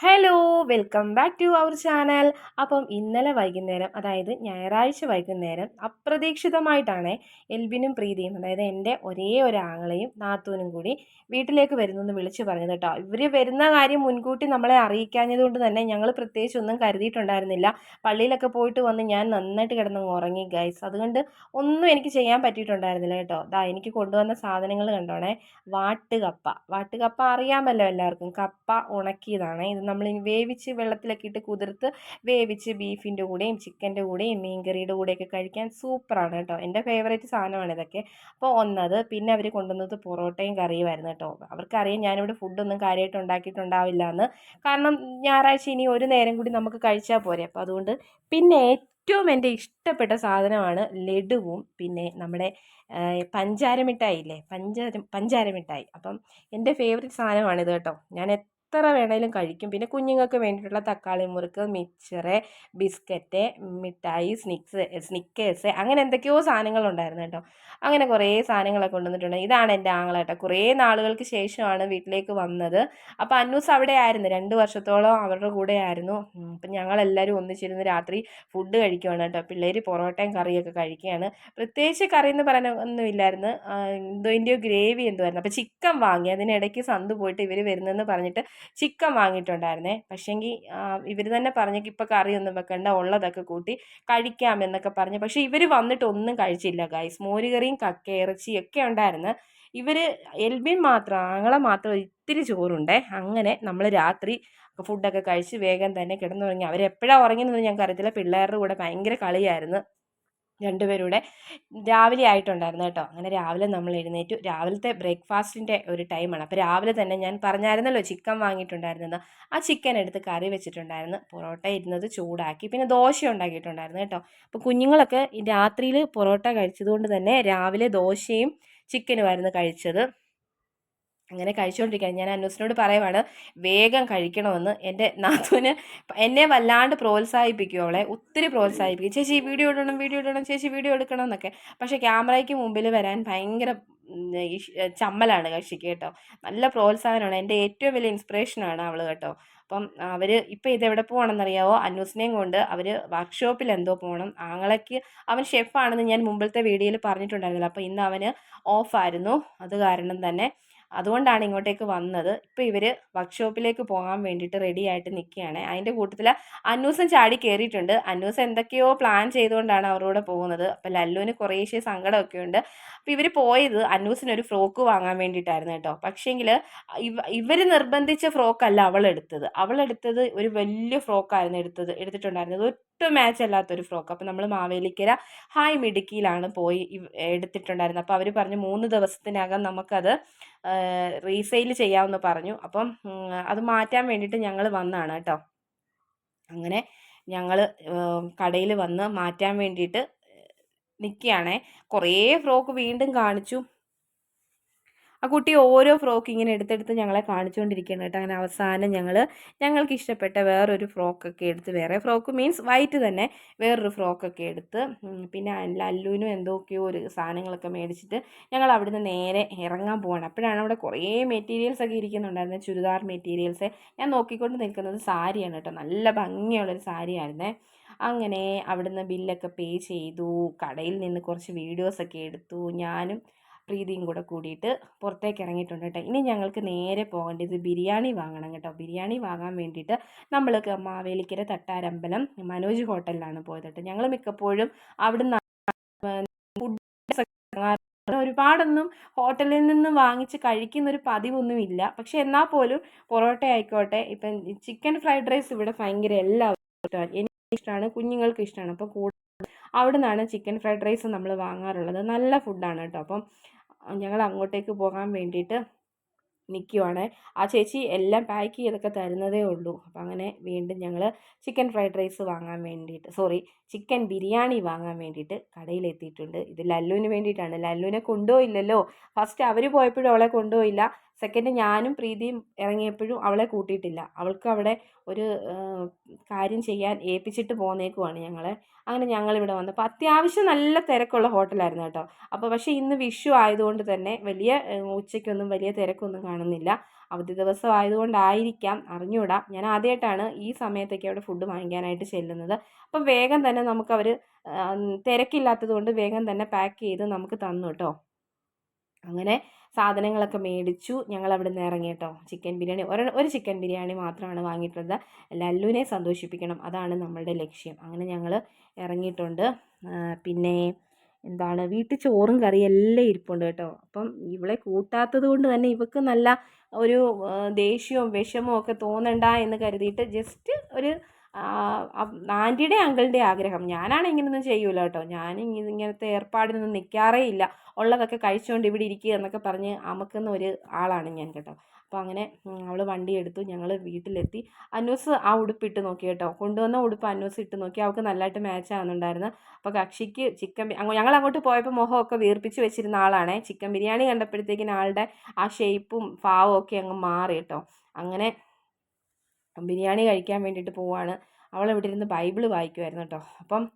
Hello, welcome back to our channel അപ്പം ഇന്നലെ വൈകുന്നേരം അതായത് ഞായറാഴ്ച വൈകുന്നേരം അപ്രതീക്ഷിതമായിട്ടാണ് എൽബിനും പ്രീതിയും അതായത് എന്റെ ഒരേ ഒരു ആങ്ങളെയും നാത്തൂനും കൂടി വീട്ടിലേക്ക് വരുന്നെന്ന് വിളിച്ച് പറഞ്ഞത് കേട്ടോ. ഇവർ വരുന്ന കാര്യം മുൻകൂട്ടി നമ്മളെ അറിയിക്കാഞ്ഞത് കൊണ്ട് തന്നെ ഞങ്ങൾ പ്രത്യേകിച്ച് ഒന്നും കരുതിയിട്ടുണ്ടായിരുന്നില്ല. പള്ളിയിലൊക്കെ പോയിട്ട് വന്ന് ഞാൻ നന്നായിട്ട് കിടന്ന് ഉറങ്ങി ഗൈസ് അതുകൊണ്ട് ഒന്നും എനിക്ക് ചെയ്യാൻ പറ്റിയിട്ടുണ്ടായിരുന്നില്ല കേട്ടോ. ദാ എനിക്ക് കൊണ്ടുവന്ന സാധനങ്ങൾ കണ്ടോണേ. വാട്ടുകപ്പ. വാട്ടുകപ്പ അറിയാമല്ലോ എല്ലാവർക്കും. കപ്പ ഉണക്കിയതാണ്. ഇത് നമ്മൾ വേവിച്ച് വെള്ളത്തിലൊക്കെ ഇട്ട് കുതിർത്ത് വേവിച്ച് ബീഫിന്റെ കൂടെയും ചിക്കന്റെ കൂടെയും മീൻകറിയുടെ കൂടെയൊക്കെ കഴിക്കാൻ സൂപ്പറാണ് കേട്ടോ. എന്റെ ഫേവറേറ്റ് സാധനമാണ് ഇതൊക്കെ. അപ്പോൾ ഒന്നത് പിന്നെ അവർ കൊണ്ടുവന്നത് പൊറോട്ടയും കറിയുമായിരുന്നു കേട്ടോ. അവർക്കറിയാം ഞാനിവിടെ ഫുഡൊന്നും കാര്യമായിട്ട് ഉണ്ടാക്കിയിട്ടുണ്ടാവില്ല എന്ന് കാരണം ഞായറാഴ്ച ഇനി ഒരു നേരം കൂടി നമുക്ക് കഴിച്ചാൽ പോരെ. അപ്പോൾ അതുകൊണ്ട് പിന്നെ ഏറ്റവും എന്റെ ഇഷ്ടപ്പെട്ട സാധനമാണ് ലഡുവും പിന്നെ നമ്മുടെ പഞ്ചാര മിഠായി ഇല്ലേ? പഞ്ചാര പഞ്ചാര മിഠായി അപ്പം എന്റെ ഫേവറേറ്റ് സാധനമാണിത് കേട്ടോ. ഞാൻ എത്ര വേണേലും കഴിക്കും. പിന്നെ കുഞ്ഞുങ്ങൾക്ക് വേണ്ടിയിട്ടുള്ള തക്കാളി മുറുക്ക് മിച്ചറ് ബിസ്ക്കറ്റ് മിഠായി സ്നിക്സ് സ്നിക്കേഴ്സ് അങ്ങനെ എന്തൊക്കെയോ സാധനങ്ങളുണ്ടായിരുന്നു കേട്ടോ. അങ്ങനെ കുറേ സാധനങ്ങളൊക്കെ കൊണ്ടുവന്നിട്ടുണ്ട്. ഇതാണ് എന്റെ ആങ്ങള കേട്ടോ. കുറേ നാളുകൾക്ക് ശേഷമാണ് വീട്ടിലേക്ക് വന്നത്. അപ്പോൾ അന്നൂസ് അവിടെ ആയിരുന്നു. രണ്ട് വർഷത്തോളം അവരുടെ കൂടെ ആയിരുന്നു. അപ്പം ഞങ്ങളെല്ലാവരും ഒന്നിച്ചിരുന്ന് രാത്രി ഫുഡ് കഴിക്കുവാണ് കേട്ടോ. പിള്ളേർ പൊറോട്ടയും കറിയൊക്കെ കഴിക്കുകയാണ്. പ്രത്യേകിച്ച് കറി എന്ന് പറയാനൊന്നുമില്ലായിരുന്നു എന്തോ ഇതിന്റെയോ ഗ്രേവി എന്തോ ആയിരുന്നു. അപ്പോൾ ചിക്കൻ വാങ്ങി. അതിനിടയ്ക്ക് സന്ത് പോയിട്ട് ഇവർ വരുന്നെന്ന് പറഞ്ഞിട്ട് ചിക്കൻ വാങ്ങിയിട്ടുണ്ടായിരുന്നേ. പക്ഷേങ്കിൽ ഇവർ തന്നെ പറഞ്ഞു ഇപ്പോൾ കറിയൊന്നും വെക്കണ്ട ഉള്ളതൊക്കെ കൂട്ടി കഴിക്കാം എന്നൊക്കെ പറഞ്ഞു. പക്ഷേ ഇവർ വന്നിട്ട് ഒന്നും കഴിച്ചില്ല ഗൈസ് മോരുകറിയും കക്ക ഇറച്ചി ഒക്കെ ഉണ്ടായിരുന്നു. ഇവർ എൽബിൻ മാത്രം ആങ്ങളെ മാത്രം ഇത്തിരി ചോറുണ്ടേ. അങ്ങനെ നമ്മൾ രാത്രി ഫുഡൊക്കെ കഴിച്ച് വേഗം തന്നെ കിടന്നുറങ്ങി. അവരെപ്പോഴാണ് ഉറങ്ങിയെന്നൊന്നും ഞങ്ങൾക്ക് അറിയത്തില്ല പിള്ളേരുടെ കൂടെ ഭയങ്കര കളിയായിരുന്നു. രണ്ടുപേരുടെ രാവിലെ ആയിട്ടുണ്ടായിരുന്നു കേട്ടോ. അങ്ങനെ രാവിലെ നമ്മൾ എഴുന്നേറ്റു. രാവിലത്തെ ബ്രേക്ക്ഫാസ്റ്റിന്റെ ഒരു ടൈമാണ് അപ്പോൾ രാവിലെ തന്നെ ഞാൻ പറഞ്ഞായിരുന്നല്ലോ ചിക്കൻ വാങ്ങിയിട്ടുണ്ടായിരുന്നത്. ആ ചിക്കൻ എടുത്ത് കറി വെച്ചിട്ടുണ്ടായിരുന്നു. പൊറോട്ട ഇരുന്നത് ചൂടാക്കി. പിന്നെ ദോശ ഉണ്ടാക്കിയിട്ടുണ്ടായിരുന്നു കേട്ടോ. അപ്പോൾ കുഞ്ഞുങ്ങളൊക്കെ രാത്രിയിൽ പൊറോട്ട കഴിച്ചതുകൊണ്ട് തന്നെ രാവിലെ ദോശയും ചിക്കനുമായിരുന്നു കഴിച്ചത്. അങ്ങനെ കഴിച്ചുകൊണ്ടിരിക്കുകയാണ് ഞാൻ അന്നൂസിനോട് പറയുവാണ് വേഗം കഴിക്കണമെന്ന്. എന്റെ നാത്തൂന് എന്നെ വല്ലാണ്ട് പ്രോത്സാഹിപ്പിക്കും അവളെ. ഒത്തിരി പ്രോത്സാഹിപ്പിക്കും. ചേച്ചി വീഡിയോ ഇടണം വീഡിയോ ഇടണം ചേച്ചി വീഡിയോ എടുക്കണം എന്നൊക്കെ പക്ഷേ ക്യാമറയ്ക്ക് മുമ്പിൽ വരാൻ ഭയങ്കര ചമ്മലാണ് കക്ഷിക്ക് കേട്ടോ. നല്ല പ്രോത്സാഹനമാണ്. എന്റെ ഏറ്റവും വലിയ ഇൻസ്പിറേഷനാണ് അവൾ കേട്ടോ. അപ്പം അവർ ഇപ്പം ഇതെവിടെ പോകണമെന്നറിയാവോ അന്നൂസിനെയും കൊണ്ട് അവർ വർക്ക്ഷോപ്പിൽ എന്തോ പോകണം. ആങ്ങളയ്ക്ക് അവൻ ഷെഫാണെന്ന് ഞാൻ മുമ്പത്തെ വീഡിയോയിൽ പറഞ്ഞിട്ടുണ്ടായിരുന്നില്ല. അപ്പോൾ ഇന്ന് അവന് ഓഫായിരുന്നു. അത് കാരണം തന്നെ അതുകൊണ്ടാണ് ഇങ്ങോട്ടേക്ക് വന്നത്. ഇപ്പോൾ ഇവർ വർക്ക്ഷോപ്പിലേക്ക് പോകാൻ വേണ്ടിയിട്ട് റെഡി ആയിട്ട് നിൽക്കുകയാണ് അതിന്റെ കൂട്ടത്തിൽ അന്നൂസൻ ചാടി കയറിയിട്ടുണ്ട് അന്നൂസ് എന്തൊക്കെയോ പ്ലാൻ ചെയ്തുകൊണ്ടാണ് അവരോട് പോകുന്നത്. അപ്പോൾ ലല്ലുവിന് കുറേശ്ശേ സങ്കടമൊക്കെ ഉണ്ട്. അപ്പോൾ ഇവർ പോയത് അന്നൂസിനൊരു ഫ്രോക്ക് വാങ്ങാൻ വേണ്ടിയിട്ടായിരുന്നു കേട്ടോ. പക്ഷേങ്കിൽ ഇവ ഇവർ നിർബന്ധിച്ച ഫ്രോക്കല്ല അവൾ എടുത്തത് ഒരു വലിയ ഫ്രോക്കായിരുന്നു എടുത്തത് എടുത്തിട്ടുണ്ടായിരുന്നത്. ഒട്ടും മാച്ച് അല്ലാത്തൊരു ഫ്രോക്ക്. അപ്പോൾ നമ്മൾ മാവേലിക്കര ഹായ് മിടുക്കിയിലാണ് പോയി എടുത്തിട്ടുണ്ടായിരുന്നത്. അപ്പോൾ അവർ പറഞ്ഞു മൂന്ന് ദിവസത്തിനകം നമുക്കത് റീസെയിൽ ചെയ്യാമെന്ന് പറഞ്ഞു. അപ്പം അത് മാറ്റാൻ വേണ്ടിയിട്ട് ഞങ്ങൾ വന്നതാണ് കേട്ടോ. അങ്ങനെ ഞങ്ങൾ കടയിൽ വന്ന് മാറ്റാൻ വേണ്ടിയിട്ട് നിൽക്കുകയാണേ കുറേ ഫ്രോക്ക് വീണ്ടും കാണിച്ചു. ആ കുട്ടി ഓരോ ഫ്രോക്ക് ഇങ്ങനെ എടുത്തെടുത്ത് ഞങ്ങളെ കാണിച്ചുകൊണ്ടിരിക്കുകയാണ് കേട്ടോ. അങ്ങനെ അവസാനം ഞങ്ങൾ ഞങ്ങൾക്ക് ഇഷ്ടപ്പെട്ട വേറൊരു ഫ്രോക്കൊക്കെ എടുത്ത് വേറെ ഫ്രോക്ക് മീൻസ് വൈറ്റ് തന്നെ വേറൊരു ഫ്രോക്കൊക്കെ എടുത്ത് പിന്നെ ലല്ലുവിനും എന്തൊക്കെയോ ഒരു സാധനങ്ങളൊക്കെ മേടിച്ചിട്ട് ഞങ്ങൾ അവിടുന്ന് നേരെ ഇറങ്ങാൻ പോവാണ്. അപ്പോഴാണ് അവിടെ കുറേ മെറ്റീരിയൽസ് ഒക്കെ ഇരിക്കുന്നുണ്ടായിരുന്നു. ചുരിദാർ മെറ്റീരിയൽസ് ഞാൻ നോക്കിക്കൊണ്ട് നിൽക്കുന്നത് സാരിയാണ് കേട്ടോ. നല്ല ഭംഗിയുള്ളൊരു സാരിയായിരുന്നേ. അങ്ങനെ അവിടുന്ന് ബില്ലൊക്കെ പേ ചെയ്തു. കടയിൽ നിന്ന് കുറച്ച് വീഡിയോസൊക്കെ എടുത്തു. ഞാനും പ്രീതിയും കൂടെ കൂടിയിട്ട് പുറത്തേക്ക് ഇറങ്ങിയിട്ടുണ്ട് കേട്ടോ. ഇനി ഞങ്ങൾക്ക് നേരെ പോകേണ്ടത് ബിരിയാണി വാങ്ങണം കേട്ടോ. ബിരിയാണി വാങ്ങാൻ വേണ്ടിയിട്ട് നമ്മൾ മാവേലിക്കര തട്ടാരമ്പലം മനോജ് ഹോട്ടലിലാണ് പോയത് കേട്ടോ. ഞങ്ങൾ മിക്കപ്പോഴും അവിടുന്ന് ഒരുപാടൊന്നും ഹോട്ടലിൽ നിന്ന് വാങ്ങിച്ച് കഴിക്കുന്ന ഒരു പതിവൊന്നും ഇല്ല. പക്ഷെ എന്നാൽ പോലും പൊറോട്ട ആയിക്കോട്ടെ ഇപ്പം ചിക്കൻ ഫ്രൈഡ് റൈസ് ഇവിടെ ഭയങ്കര എല്ലാവർക്കും എനിക്ക് ഇഷ്ടമാണ് കുഞ്ഞുങ്ങൾക്ക് ഇഷ്ടമാണ്. അപ്പോൾ കൂടുതൽ അവിടെ നിന്നാണ് ചിക്കൻ ഫ്രൈഡ് റൈസ് നമ്മൾ വാങ്ങാറുള്ളത്. നല്ല ഫുഡാണ് കേട്ടോ. അപ്പം ഞങ്ങൾ അങ്ങോട്ടേക്ക് പോകാൻ വേണ്ടിയിട്ട് നിൽക്കുവാണ് ആ ചേച്ചി എല്ലാം പാക്ക് ചെയ്തൊക്കെ തരുന്നതേ ഉള്ളൂ. അപ്പം അങ്ങനെ വീണ്ടും ഞങ്ങൾ ചിക്കൻ ഫ്രൈഡ് റൈസ് വാങ്ങാൻ വേണ്ടിയിട്ട് സോറി ചിക്കൻ ബിരിയാണി വാങ്ങാൻ വേണ്ടിയിട്ട് കടയിലെത്തിയിട്ടുണ്ട്. ഇത് ലല്ലുവിന് വേണ്ടിയിട്ടാണ്. ലല്ലുവിനെ കൊണ്ടുപോയില്ലല്ലോ. ഫസ്റ്റ് അവർ പോയപ്പോഴും അവളെ കൊണ്ടുപോയില്ല. സെക്കൻഡ് ഞാനും പ്രീതിയും ഇറങ്ങിയപ്പോഴും അവളെ കൂട്ടിയിട്ടില്ല. അവൾക്ക് അവിടെ ഒരു കാര്യം ചെയ്യാൻ ഏൽപ്പിച്ചിട്ട് പോന്നേക്കുവാണ് ഞങ്ങളെ. അങ്ങനെ ഞങ്ങളിവിടെ വന്നപ്പോൾ അത്യാവശ്യം നല്ല തിരക്കുള്ള ഹോട്ടലായിരുന്നു കേട്ടോ. അപ്പോൾ പക്ഷേ ഇന്ന് വിഷു ആയതുകൊണ്ട് തന്നെ വലിയ ഉച്ചയ്ക്കൊന്നും വലിയ തിരക്കൊന്നും കാണുന്നില്ല. അവധി ദിവസം ആയതുകൊണ്ടായിരിക്കാം. അറിഞ്ഞൂടാ ഞാൻ ആദ്യമായിട്ടാണ് ഈ സമയത്തൊക്കെ അവിടെ ഫുഡ് വാങ്ങിക്കാനായിട്ട് ചെല്ലുന്നത്. അപ്പം വേഗം തന്നെ നമുക്ക് അവർ തിരക്കില്ലാത്തത് കൊണ്ട് വേഗം തന്നെ പാക്ക് ചെയ്ത് നമുക്ക് തന്നു കേട്ടോ. അങ്ങനെ സാധനങ്ങളൊക്കെ മേടിച്ചു. ഞങ്ങൾ അവിടെ നിന്ന് ഇറങ്ങി കേട്ടോ ചിക്കൻ ബിരിയാണി. ഒരു ഒരു ചിക്കൻ ബിരിയാണി മാത്രമാണ് വാങ്ങിയിട്ടുള്ളത്. ലല്ലുവിനെ സന്തോഷിപ്പിക്കണം. അതാണ് നമ്മളുടെ ലക്ഷ്യം. അങ്ങനെ ഞങ്ങൾ ഇറങ്ങിയിട്ടുണ്ട്. പിന്നെ എന്താണ് വീട്ടിൽ ചോറും കറിയും എല്ലാം ഇരിപ്പുണ്ട് കേട്ടോ. അപ്പം ഇവളെ കൂട്ടാത്തത് കൊണ്ട് തന്നെ ഇവൾക്ക് നല്ല ഒരു ദേഷ്യവും വിഷമവും ഒക്കെ തോന്നണ്ട എന്ന് കരുതിയിട്ട് ജസ്റ്റ് ഒരു ആന്റിയുടെ അങ്കിളിന്റെ ആഗ്രഹം. ഞാനാണ് ഇങ്ങനെയൊന്നും ചെയ്യൂല കേട്ടോ. ഞാൻ ഇങ്ങനത്തെ ഏർപ്പാടിനൊന്നും നിൽക്കാറേ ഇല്ല. ഉള്ളതൊക്കെ കഴിച്ചുകൊണ്ട് ഇവിടെ ഇരിക്കുക എന്നൊക്കെ പറഞ്ഞ് അമക്കുന്ന ഒരു ആളാണ് ഞാൻ കേട്ടോ. അപ്പോൾ അങ്ങനെ അവൾ വണ്ടി എടുത്തു. ഞങ്ങൾ വീട്ടിലെത്തി. അന്നൂസ് ആ ഉടുപ്പ് ഇട്ട് നോക്കി കേട്ടോ. കൊണ്ടുവന്ന ഉടുപ്പ് അന്നൂസ് ഇട്ട് നോക്കി. അവൾക്ക് നല്ലതായിട്ട് മാച്ച് ആവുന്നുണ്ടായിരുന്നു. അപ്പോൾ കക്ഷിക്ക് ചിക്കൻ ഞങ്ങൾ അങ്ങോട്ട് പോയപ്പോൾ മുഖമൊക്കെ വീർപ്പിച്ച് വെച്ചിരുന്ന ആളാണേ. ചിക്കൻ ബിരിയാണി കണ്ടപ്പോഴത്തേക്കിന് ആളുടെ ആ ഷേപ്പും ഭാവവും ഒക്കെ അങ്ങ് മാറി കേട്ടോ. അങ്ങനെ ബിരിയാണി കഴിക്കാൻ വേണ്ടിയിട്ട് പോവാണ്. അവൾ ഇവിടെ ഇരുന്ന് ബൈബിൾ വായിക്കുമായിരുന്നു കേട്ടോ. അപ്പം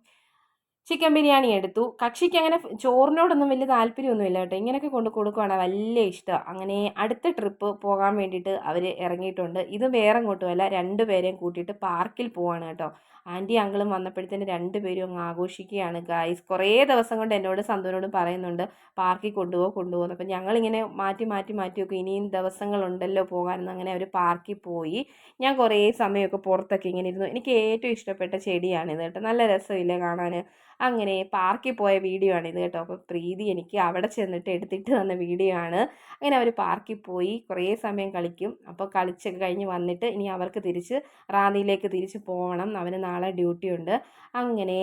ചിക്കൻ ബിരിയാണി എടുത്തു. കക്ഷിക്ക് അങ്ങനെ ചോറിനോടൊന്നും വലിയ താല്പര്യമൊന്നുമില്ല കേട്ടോ. ഇങ്ങനെയൊക്കെ കൊണ്ട് കൊടുക്കുകയാണ് വലിയ ഇഷ്ടമാണ് അങ്ങനെ അടുത്ത ട്രിപ്പ് പോകാൻ വേണ്ടിയിട്ട് അവർ ഇറങ്ങിയിട്ടുണ്ട്. ഇത് വേറെ എങ്ങോട്ടുമല്ല രണ്ടുപേരെയും കൂട്ടിയിട്ട് പാർക്കിൽ പോവാണ് കേട്ടോ. ആന്റി അങ്കിളും വന്നപ്പോഴത്തേന് രണ്ടുപേരും അങ്ങ് ആഘോഷിക്കുകയാണ്. ഗായ്സ് കുറേ ദിവസം കൊണ്ട് എന്നോട് സന്തോനോട് പറയുന്നുണ്ട് പാർക്കിൽ കൊണ്ടുപോകും കൊണ്ടുപോകുന്നു അപ്പം ഞങ്ങളിങ്ങനെ മാറ്റി മാറ്റി മാറ്റി നോക്കും ഇനിയും ദിവസങ്ങളുണ്ടല്ലോ പോകാനെന്ന് അങ്ങനെ അവർ പാർക്കിൽ പോയി. ഞാൻ കുറേ സമയമൊക്കെ പുറത്തൊക്കെ ഇങ്ങനെ ഇരുന്നു. എനിക്ക് ഏറ്റവും ഇഷ്ടപ്പെട്ട ചെടിയാണിത് കേട്ടോ. നല്ല രസമില്ലേ കാണാൻ അങ്ങനെ പാർക്കിൽ പോയ വീഡിയോ ആണ് ഇത് കേട്ടോ. അപ്പോൾ പ്രീതി എനിക്ക് അവിടെ ചെന്നിട്ട് എടുത്തിട്ട് തന്ന വീഡിയോ ആണ്. അങ്ങനെ അവർ പാർക്കിൽ പോയി കുറേ സമയം കളിക്കും. അപ്പോൾ കളിച്ചൊക്കെ കഴിഞ്ഞ് വന്നിട്ട് ഇനി അവർക്ക് തിരിച്ച് റാന്നിയിലേക്ക് തിരിച്ച് പോകണം. അവന് നാളെ ഡ്യൂട്ടി ഉണ്ട്. അങ്ങനെ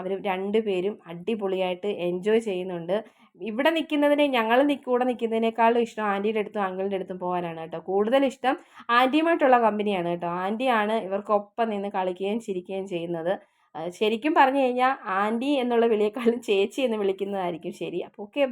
അവർ രണ്ടുപേരും അടിപൊളിയായിട്ട് എൻജോയ് ചെയ്യുന്നുണ്ട്. ഇവിടെ നിൽക്കുന്നതിനെ ഞങ്ങൾ കൂടെ നിൽക്കുന്നതിനേക്കാളും ഇഷ്ടം ആന്റിയുടെ അടുത്തും അങ്കിളിന്റെ അടുത്തും പോകാനാണ് കേട്ടോ. കൂടുതൽ ഇഷ്ടം ആന്റിയുമായിട്ടുള്ള കമ്പനിയാണ് കേട്ടോ. ആന്റിയാണ് ഇവർക്കൊപ്പം നിന്ന് കളിക്കുകയും ചിരിക്കുകയും ചെയ്യുന്നത്. ശരിക്കും പറഞ്ഞു കഴിഞ്ഞാൽ ആന്റി എന്നുള്ള വിളിയേക്കാളും ചേച്ചി എന്ന് വിളിക്കുന്നതായിരിക്കും ശരി. അപ്പോൾ ഓക്കെ